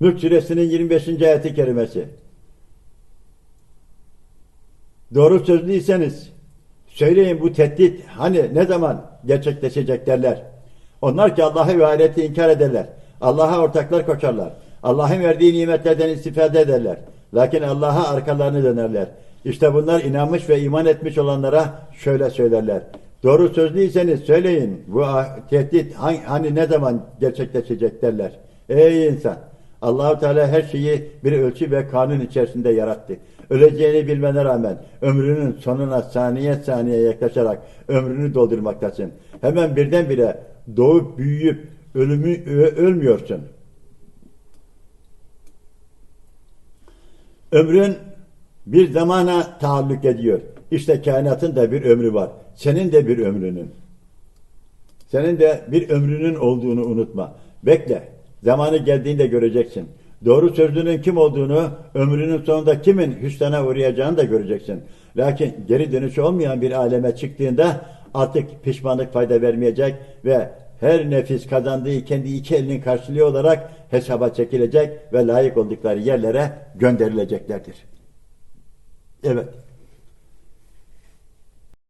Mülk suresinin 25. ayeti kerimesi. Doğru sözlüyseniz söyleyin bu tehdit hani ne zaman gerçekleşecek derler. Onlar ki Allah'ı ve ayeti inkar ederler. Allah'a ortaklar koşarlar. Allah'ın verdiği nimetlerden istifade ederler. Lakin Allah'a arkalarını dönerler. İşte bunlar inanmış ve iman etmiş olanlara şöyle söylerler. Doğru sözlüyseniz söyleyin bu tehdit hani ne zaman gerçekleşecek derler. Ey insan! Allahu Teala her şeyi bir ölçü ve kanun içerisinde yarattı. Öleceğini bilmene rağmen ömrünün sonuna saniye saniye yaklaşarak ömrünü doldurmaktasın. Hemen birdenbire doğup büyüyüp ölümü ölmüyorsun. Ömrün bir zamana taalluk ediyor. İşte kainatın da bir ömrü var. Senin de bir ömrünün. Senin de bir ömrünün olduğunu unutma. Bekle. Zamanı geldiğinde göreceksin. Doğru sözlünün kim olduğunu, ömrünün sonunda kimin hüsrana uğrayacağını da göreceksin. Lakin geri dönüşü olmayan bir aleme çıktığında artık pişmanlık fayda vermeyecek ve her nefis kazandığı kendi iki elinin karşılığı olarak hesaba çekilecek ve layık oldukları yerlere gönderileceklerdir. Evet.